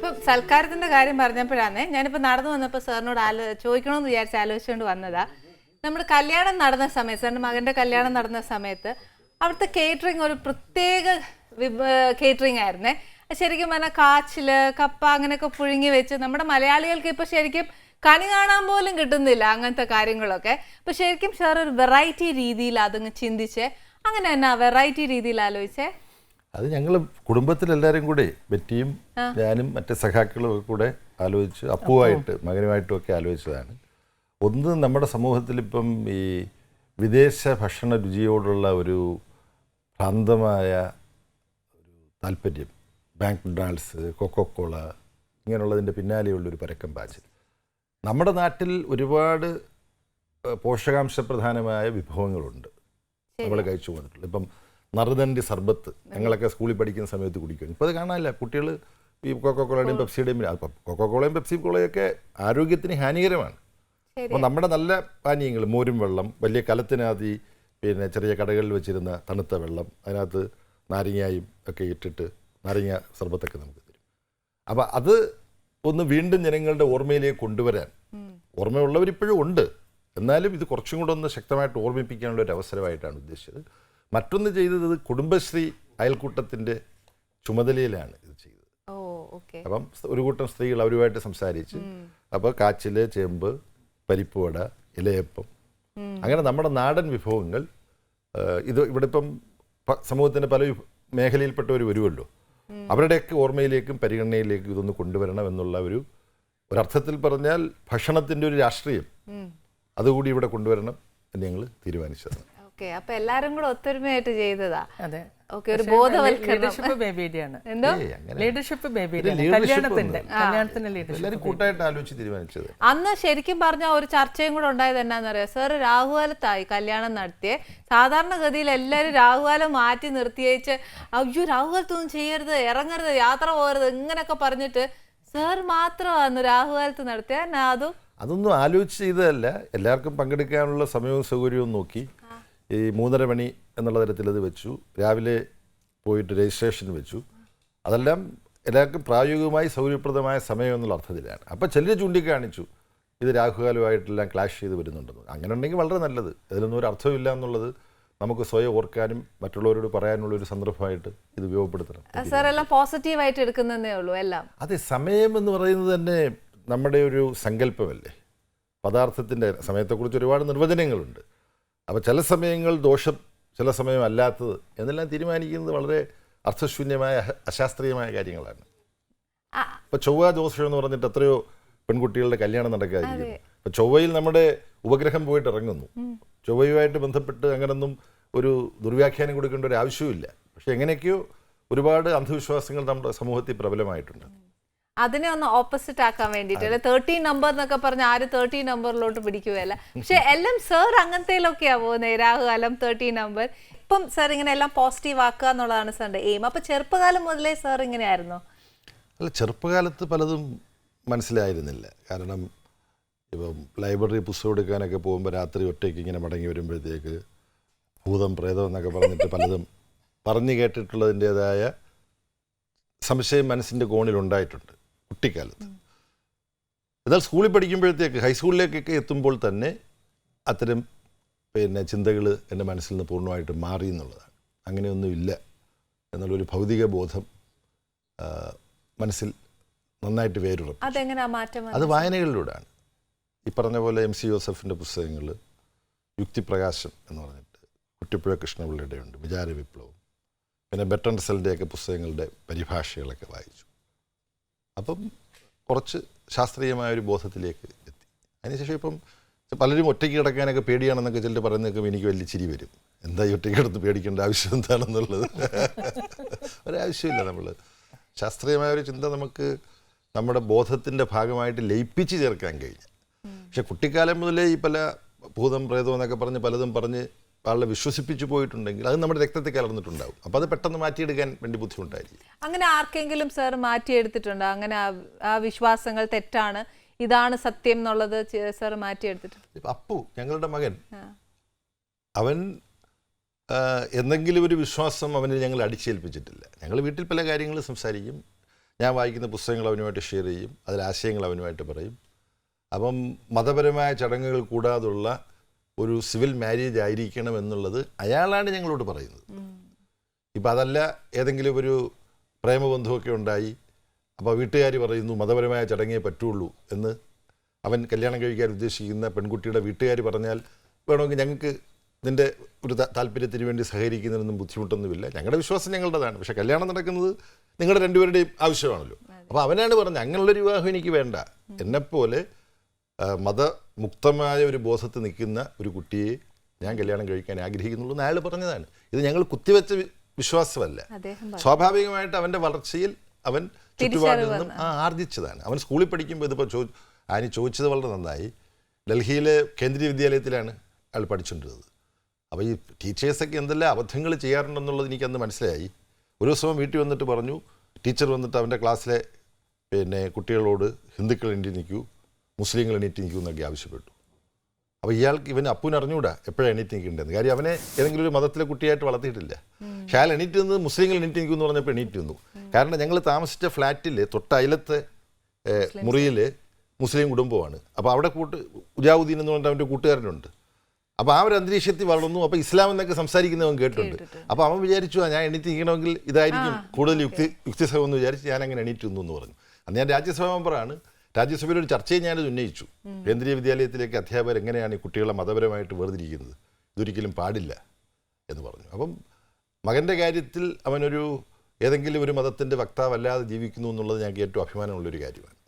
ഇപ്പം സൽക്കാരത്തിന്റെ കാര്യം പറഞ്ഞപ്പോഴാണ് ഞാനിപ്പോ നടന്നു വന്നപ്പോ സാറിനോട് ആലോ ചോദിക്കണമെന്ന് വിചാരിച്ച് ആലോചിച്ചുകൊണ്ട് വന്നതാ. നമ്മുടെ കല്യാണം നടന്ന സമയത്ത് സാറിന്റെ മകന്റെ കല്യാണം നടന്ന സമയത്ത് അവിടുത്തെ കേറ്ററിങ് ഒരു പ്രത്യേക കേറ്ററിംഗ് ആയിരുന്നേ. ശരിക്കും പറഞ്ഞാൽ കാച്ചിൽ കപ്പ അങ്ങനെയൊക്കെ പുഴുങ്ങി വെച്ച് നമ്മുടെ മലയാളികൾക്ക് ഇപ്പൊ ശരിക്കും കണി കാണാൻ പോലും കിട്ടുന്നില്ല അങ്ങനത്തെ കാര്യങ്ങളൊക്കെ. അപ്പൊ ശരിക്കും സാർ ഒരു വെറൈറ്റി രീതിയിൽ അതങ്ങ് ചിന്തിച്ച് അങ്ങനെ എന്നാ വെറൈറ്റി രീതിയിൽ ആലോചിച്ചേ? അത് ഞങ്ങൾ കുടുംബത്തിലെല്ലാവരും കൂടെ ബെറ്റിയും ഞാനും മറ്റ് സഖാക്കളും ഒക്കെ കൂടെ ആലോചിച്ച് അപ്പുവായിട്ട് മകനുമായിട്ടും ഒക്കെ ആലോചിച്ചതാണ്. ഒന്ന് നമ്മുടെ സമൂഹത്തിൽ ഇപ്പം ഈ വിദേശ ഭക്ഷണ രുചിയോടുള്ള ഒരു ഭ്രാന്തമായ ഒരു താല്പര്യം. ബാങ്ക്ഡാൾസ് കൊക്കോക്കോള ഇങ്ങനെയുള്ളതിന്റെ പിന്നാലെയുള്ളൊരു പരക്കം പാച്ചിൽ. നമ്മുടെ നാട്ടിൽ ഒരുപാട് പോഷകാംശ പോഷകാംശപ്രധാനമായ വിഭവങ്ങളുണ്ട്. നമ്മൾ കഴിച്ചു പോന്നിട്ടുള്ളത് ഇപ്പം നറുതണ്ടി സർബത്ത് ഞങ്ങളൊക്കെ സ്കൂളിൽ പഠിക്കുന്ന സമയത്ത് കുടിക്കും ഇപ്പോൾ അത് കാണാനില്ല. കുട്ടികൾ ഈ കൊക്കോക്കോളയുടെയും പെപ്സിയുടെയും കൊക്കോക്കോളയും പെപ്സി കോളയൊക്കെ ആരോഗ്യത്തിന് ഹാനികരമാണ്. അപ്പോൾ നമ്മുടെ നല്ല പാനീയങ്ങൾ മോരും വെള്ളം വലിയ കലത്തിനകത്ത് പിന്നെ ചെറിയ കടകളിൽ വെച്ചിരുന്ന തണുത്ത വെള്ളം അതിനകത്ത് നാരങ്ങയും ഒക്കെ ഇട്ടിട്ട് നാരങ്ങ സർബത്തൊക്കെ നമുക്ക് തരും. അപ്പോൾ അത് ഒന്ന് വീണ്ടും ജനങ്ങളുടെ ഓർമ്മയിലേക്ക് കൊണ്ടുവരാൻ ഓർമ്മയുള്ളവരിപ്പോഴും ഉണ്ട്. എന്നാലും ഇത് കുറച്ചും കൂടെ ഒന്ന് ശക്തമായിട്ട് ഓർമ്മിപ്പിക്കാനുള്ള ഒരു അവസരമായിട്ടാണ് ഉദ്ദേശിച്ചത്. മറ്റൊന്ന് ചെയ്തത് കുടുംബശ്രീ അയൽക്കൂട്ടത്തിന്റെ ചുമതലയിലാണ് ഇത് ചെയ്തത്. അപ്പം ഒരു കൂട്ടം സ്ത്രീകൾ അവരുമായിട്ട് സംസാരിച്ച് അപ്പോൾ കാച്ചിൽ ചേമ്പ് പരിപ്പുവട ഇലയപ്പം. അങ്ങനെ നമ്മുടെ നാടൻ വിഭവങ്ങൾ ഇത് ഇവിടെ ഇപ്പം സമൂഹത്തിന്റെ സമൂഹത്തിന്റെ പല മേഖലയിൽപ്പെട്ടവർ വരുമല്ലോ അവരുടെയൊക്കെ ഓർമ്മയിലേക്കും പരിഗണനയിലേക്കും ഇതൊന്ന് കൊണ്ടുവരണം എന്നുള്ള ഒരു ഒരർത്ഥത്തിൽ പറഞ്ഞാൽ ഭക്ഷണത്തിന്റെ ഒരു രാഷ്ട്രീയം അതുകൂടി ഇവിടെ കൊണ്ടുവരണം എന്ന് ഞങ്ങൾ തീരുമാനിച്ചതാണ്. ഓക്കെ അപ്പൊ എല്ലാരും കൂടെ ഒത്തൊരുമയായിട്ട് ചെയ്തതാ. അതെ. ഓക്കെ ഒരു ബോധവൽക്കരണം. ലീഡർഷിപ്പ് ബേബിയുടെയാണ് എന്തോ? ലീഡർഷിപ്പ് ബേബിയുടെയാണ് leadership കല്യാണത്തിന്റെ ഒന്നും. കല്യാണത്തിന്റെ ലീഡർഷിപ്പ് എല്ലാവരും കൂട്ടായിട്ട് ആലോചിച്ച് തീരുമാനിച്ചത്. അന്ന് ശരിക്കും പറഞ്ഞ ഒരു ചർച്ചയും കൂടെ ഉണ്ടായത് എന്നാന്നറിയാം? സാർ രാഹുകാലത്തായി കല്യാണം നടത്തിയേ. സാധാരണഗതിയിൽ എല്ലാരും രാഹുകാലം മാറ്റി നിർത്തിയേച്ച് അയ്യോ രാഹുകാലത്തൊന്നും ചെയ്യരുത് ഇറങ്ങരുത് യാത്ര പോകരുത് ഇങ്ങനൊക്കെ പറഞ്ഞിട്ട് സാർ മാത്രമാണ് രാഹുകാലത്ത് നടത്തിയ. അതും? അതൊന്നും ആലോചിച്ച് ചെയ്തതല്ല. എല്ലാവർക്കും പങ്കെടുക്കാനുള്ള സമയവും സൗകര്യവും നോക്കി. ഈ മൂന്നര മണി എന്നുള്ള തരത്തിൽ അത് വെച്ചു. രാവിലെ പോയിട്ട് രജിസ്ട്രേഷൻ വെച്ചു. അതെല്ലാം എല്ലാവർക്കും പ്രായോഗികമായി സൗകര്യപ്രദമായ സമയം എന്നുള്ള അർത്ഥത്തിലാണ്. അപ്പോൾ ചിലർ ചൂണ്ടിക്കാണിച്ചു. ഇത് രാഹുകാലമായിട്ടെല്ലാം ക്ലാഷ് ചെയ്ത് വരുന്നുണ്ടെന്ന്. അങ്ങനെ ഉണ്ടെങ്കിൽ വളരെ നല്ലത്. ഇതിലൊന്നും ഒരു അർത്ഥമില്ല എന്നുള്ളത് നമുക്ക് സ്വയം ഓർക്കാനും മറ്റുള്ളവരോട് പറയാനുള്ള ഒരു സന്ദർഭമായിട്ട് ഇത് ഉപയോഗപ്പെടുത്തണം. സാർ എല്ലാം പോസിറ്റീവായിട്ട് എടുക്കുന്നതേ ഉള്ളൂ എല്ലാം. അതെ സമയം എന്ന് പറയുന്നത് തന്നെ നമ്മുടെ ഒരു സങ്കല്പമല്ലേ? പദാർത്ഥത്തിന്റെ സമയത്തെക്കുറിച്ച് ഒരുപാട് നിർവചനങ്ങളുണ്ട്. അപ്പോൾ ചില സമയങ്ങൾ ദോഷം ചില സമയം അല്ലാത്തത് എന്നെല്ലാം തീരുമാനിക്കുന്നത് വളരെ അർത്ഥശൂന്യമായ അശാസ്ത്രീയമായ കാര്യങ്ങളാണ്. ഇപ്പോൾ ചൊവ്വ ദോഷം എന്ന് പറഞ്ഞിട്ട് എത്രയോ പെൺകുട്ടികളുടെ കല്യാണം നടക്കാതിരിക്കുന്നു. അപ്പോൾ ചൊവ്വയിൽ നമ്മുടെ ഉപഗ്രഹം പോയിട്ട് ഇറങ്ങുന്നു. ചൊവ്വയുമായിട്ട് ബന്ധപ്പെട്ട് അങ്ങനൊന്നും ഒരു ദുർവ്യാഖ്യാനം കൊടുക്കേണ്ട ഒരു ആവശ്യവുമില്ല. പക്ഷെ എങ്ങനെയൊക്കെയോ ഒരുപാട് അന്ധവിശ്വാസങ്ങൾ നമ്മുടെ സമൂഹത്തിൽ പ്രബലമായിട്ടുണ്ട്. അതിനെ ഒന്ന് ഓപ്പോസിറ്റ് ആക്കാൻ വേണ്ടിയിട്ട് അല്ലെ? തേർട്ടീൻ നമ്പർ എന്നൊക്കെ പറഞ്ഞ ആര് തേർട്ടീൻ നമ്പറിലോട്ട് പിടിക്കുകയല്ല. പക്ഷെ എല്ലാം സാർ അങ്ങനത്തേലൊക്കെയാ പോകുന്നത് രാഹുകാലം തേർട്ടീൻ നമ്പർ ഇപ്പം സർ ഇങ്ങനെ എല്ലാം പോസിറ്റീവ് ആക്കുക എന്നുള്ളതാണ് സാറിന്റെ എയിം അപ്പൊ ചെറുപ്പകാലം മുതലേ സാർ ഇങ്ങനെയായിരുന്നു? അല്ല ചെറുപ്പകാലത്ത് പലതും മനസ്സിലായിരുന്നില്ല. കാരണം ഇപ്പം ലൈബ്രറി പുസ്തകം എടുക്കാനൊക്കെ പോകുമ്പോൾ രാത്രി ഒറ്റയ്ക്ക് ഇങ്ങനെ മടങ്ങി വരുമ്പോഴത്തേക്ക് ഭൂതം പ്രേതം എന്നൊക്കെ പറഞ്ഞിട്ട് പലതും പറഞ്ഞു കേട്ടിട്ടുള്ളതിന്റെതായ സംശയം മനസ്സിന്റെ കോണിൽ ഉണ്ടായിട്ടുണ്ട് കുട്ടിക്കാലത്ത്. എന്നാൽ സ്കൂളിൽ പഠിക്കുമ്പോഴത്തേക്ക് ഹൈസ്കൂളിലേക്കൊക്കെ എത്തുമ്പോൾ തന്നെ അത്തരം പിന്നെ ചിന്തകൾ എന്റെ മനസ്സിൽ നിന്ന് പൂർണമായിട്ട് മാറി എന്നുള്ളതാണ്. അങ്ങനെയൊന്നുമില്ല എന്നുള്ളൊരു ഭൗതിക ബോധം മനസ്സിൽ നന്നായിട്ട് വേരുറപ്പ്? അത് വായനകളിലൂടെയാണ്. ഈ പറഞ്ഞ പോലെ എം സി ജോസഫിന്റെ പുസ്തകങ്ങൾ യുക്തിപ്രകാശം എന്ന് പറഞ്ഞിട്ട് കുട്ടിപ്പുഴ കൃഷ്ണപിള്ളയുടെ ഉണ്ട് വിചാര വിപ്ലവം പിന്നെ ബെട്ടൺ സെലിന്റെയൊക്കെ പുസ്തകങ്ങളുടെ പരിഭാഷകളൊക്കെ വായിച്ചു. അപ്പം കുറച്ച് ശാസ്ത്രീയമായ ഒരു ബോധത്തിലേക്ക് എത്തി. അതിനുശേഷം ഇപ്പം പലരും ഒറ്റയ്ക്ക് കിടക്കാനൊക്കെ പേടിയാണെന്നൊക്കെ ചിലർ പറയുന്നതൊക്കെ എനിക്ക് വലിയ ചിരി വരും. എന്താ ഈ ഒറ്റയ്ക്ക് കിടന്ന് പേടിക്കേണ്ട ആവശ്യം എന്താണെന്നുള്ളത്? ഒരാവശ്യമില്ല നമ്മൾ ശാസ്ത്രീയമായ ഒരു ചിന്ത നമുക്ക് നമ്മുടെ ബോധത്തിന്റെ ഭാഗമായിട്ട് ലയിപ്പിച്ച് ചേർക്കാൻ കഴിഞ്ഞു. പക്ഷെ കുട്ടിക്കാലം മുതലേ ഈ പല ഭൂതം പ്രേതം എന്നൊക്കെ പറഞ്ഞ് പലതും പറഞ്ഞ് ആളെ വിശ്വസിപ്പിച്ചു പോയിട്ടുണ്ടെങ്കിൽ അത് നമ്മുടെ രക്തത്തിൽ കലർന്നിട്ടുണ്ടാവും. അപ്പോൾ അത് പെട്ടെന്ന് മാറ്റിയെടുക്കാൻ വേണ്ടി ബുദ്ധിമുട്ടായിരിക്കും. അങ്ങനെ ആർക്കെങ്കിലും സാർ മാറ്റിയെടുത്തിട്ടുണ്ടോ? അങ്ങനെ ആ- വിശ്വാസങ്ങൾ തെറ്റാണ് ഇതാണ് സത്യം എന്നുള്ളത് സാർ മാറ്റിയെടുത്തിട്ടുണ്ട്? അപ്പു ഞങ്ങളുടെ മകൻ. അവൻ എന്തെങ്കിലും ഒരു വിശ്വാസം അവന് ഞങ്ങൾ അടിച്ചേൽപ്പിച്ചിട്ടില്ല. ഞങ്ങൾ വീട്ടിൽ പല കാര്യങ്ങൾ സംസാരിക്കും. ഞാൻ വായിക്കുന്ന പുസ്തകങ്ങൾ അവനുമായിട്ട് ഷെയർ ചെയ്യും. അതിൽ ആശയങ്ങൾ അവനുമായിട്ട് പറയും. അപ്പം മതപരമായ ചടങ്ങുകൾ കൂടാതുള്ള ഒരു സിവിൽ മാരേജ് ആയിരിക്കണം എന്നുള്ളത് അയാളാണ് ഞങ്ങളോട് പറയുന്നത്. ഇപ്പം അതല്ല ഏതെങ്കിലും ഒരു പ്രേമബന്ധമൊക്കെ ഉണ്ടായി. അപ്പോൾ വീട്ടുകാർ പറയുന്നു മതപരമായ ചടങ്ങേ പറ്റുള്ളൂ എന്ന്. അവൻ കല്യാണം കഴിക്കാൻ ഉദ്ദേശിക്കുന്ന പെൺകുട്ടിയുടെ വീട്ടുകാർ പറഞ്ഞാൽ വേണമെങ്കിൽ ഞങ്ങൾക്ക് നിന്റെ ഒരു താല്പര്യത്തിന് വേണ്ടി സഹകരിക്കുന്നതിനൊന്നും ബുദ്ധിമുട്ടൊന്നുമില്ല. ഞങ്ങളുടെ വിശ്വാസം ഞങ്ങളുടേതാണ്. പക്ഷേ കല്യാണം നടക്കുന്നത് നിങ്ങളുടെ രണ്ടുപേരുടെയും ആവശ്യമാണല്ലോ. അപ്പോൾ അവനാണ് പറഞ്ഞത് അങ്ങനെയുള്ളൊരു വിവാഹം എനിക്ക് വേണ്ട. എന്നെപ്പോലെ മതമുക്തമായ ഒരു ബോധത്തിൽ നിൽക്കുന്ന ഒരു കുട്ടിയെ ഞാൻ കല്യാണം കഴിക്കാൻ ആഗ്രഹിക്കുന്നുള്ളൂ എന്ന് അയാൾ പറഞ്ഞതാണ്. ഇത് ഞങ്ങൾ കുത്തിവെച്ച വിശ്വാസമല്ല. സ്വാഭാവികമായിട്ട് അവന്റെ വളർച്ചയിൽ അവൻ ചുറ്റുപാടിൽ നിന്നും ആ ആർജിച്ചതാണ്. അവൻ സ്കൂളിൽ പഠിക്കുമ്പോൾ ഇതിപ്പോൾ ചോ ആനി ചോദിച്ചത് വളരെ നന്നായി. ഡൽഹിയിലെ കേന്ദ്രീയ വിദ്യാലയത്തിലാണ് അയാൾ പഠിച്ചുകൊണ്ടിരുന്നത് അപ്പോൾ ഈ ടീച്ചേഴ്സൊക്കെ എന്തെല്ലാം അബദ്ധങ്ങൾ ചെയ്യാറുണ്ടെന്നുള്ളത് എനിക്ക് അന്ന് മനസ്സിലായി. ഒരു ദിവസം വീട്ടിൽ വന്നിട്ട് പറഞ്ഞു ടീച്ചർ വന്നിട്ട് അവന്റെ ക്ലാസ്സിലെ പിന്നെ കുട്ടികളോട് ഹിന്ദുക്കൾ എണീറ്റ് നിൽക്കൂ മുസ്ലിങ്ങൾ എണീറ്റ് നിൽക്കൂ എന്നൊക്കെ ആവശ്യപ്പെട്ടു. അപ്പോൾ ഇയാൾക്ക് ഇവൻ അപ്പൂന് എപ്പോഴും എപ്പോഴാണ് എണീറ്റ് നിൽക്കേണ്ടത് കാര്യം അവനെ ഏതെങ്കിലും ഒരു മതത്തിലെ കുട്ടിയായിട്ട് വളർത്തിയിട്ടില്ല. പക്ഷേ അയാൾ എണീറ്റ് നിന്ന് മുസ്ലിങ്ങൾ എണീറ്റ് നിൽക്കും എന്ന് പറഞ്ഞപ്പോൾ എണീറ്റ് നിന്നു കാരണം ഞങ്ങൾ താമസിച്ച ഫ്ലാറ്റിൽ തൊട്ട അയലത്തെ മുറിയിൽ മുസ്ലിം കുടുംബമാണ് അപ്പോൾ അവിടെ കൂട്ട് ഉജാവുദ്ദീൻ എന്ന് പറഞ്ഞിട്ട് അവന്റെ കൂട്ടുകാരനുണ്ട്. അപ്പോൾ ആ ഒരു അന്തരീക്ഷത്തിൽ വളർന്നു. അപ്പോൾ ഇസ്ലാം എന്നൊക്കെ സംസാരിക്കുന്നവൻ കേട്ടിട്ടുണ്ട്. അപ്പോൾ അവൻ വിചാരിച്ചു "ആ, ഞാൻ എണീറ്റ് നിൽക്കണമെങ്കിൽ ഇതായിരിക്കും കൂടുതൽ യുക്തി യുക്തിസഹമെന്ന് വിചാരിച്ച് ഞാൻ അങ്ങനെ എണീറ്റ് നിന്നു എന്ന് പറഞ്ഞു. അന്ന് ഞാൻ രാജ്യസഭാ മെമ്പറാണ്. രാജ്യസഭയിൽ ഒരു ചർച്ചയും ഞാനത് ഉന്നയിച്ചു. കേന്ദ്രീയ വിദ്യാലയത്തിലേക്ക് അധ്യാപകർ എങ്ങനെയാണ് ഈ കുട്ടികളെ മതപരമായിട്ട് വേർതിരിക്കുന്നത്? ഇതൊരിക്കലും പാടില്ല എന്ന് പറഞ്ഞു. അപ്പം മകന്റെ കാര്യത്തിൽ അവനൊരു ഏതെങ്കിലും ഒരു മതത്തിന്റെ വക്താവല്ലാതെ ജീവിക്കുന്നു എന്നുള്ളത് ഞങ്ങൾക്ക് ഏറ്റവും അഭിമാനമുള്ളൊരു കാര്യമാണ്.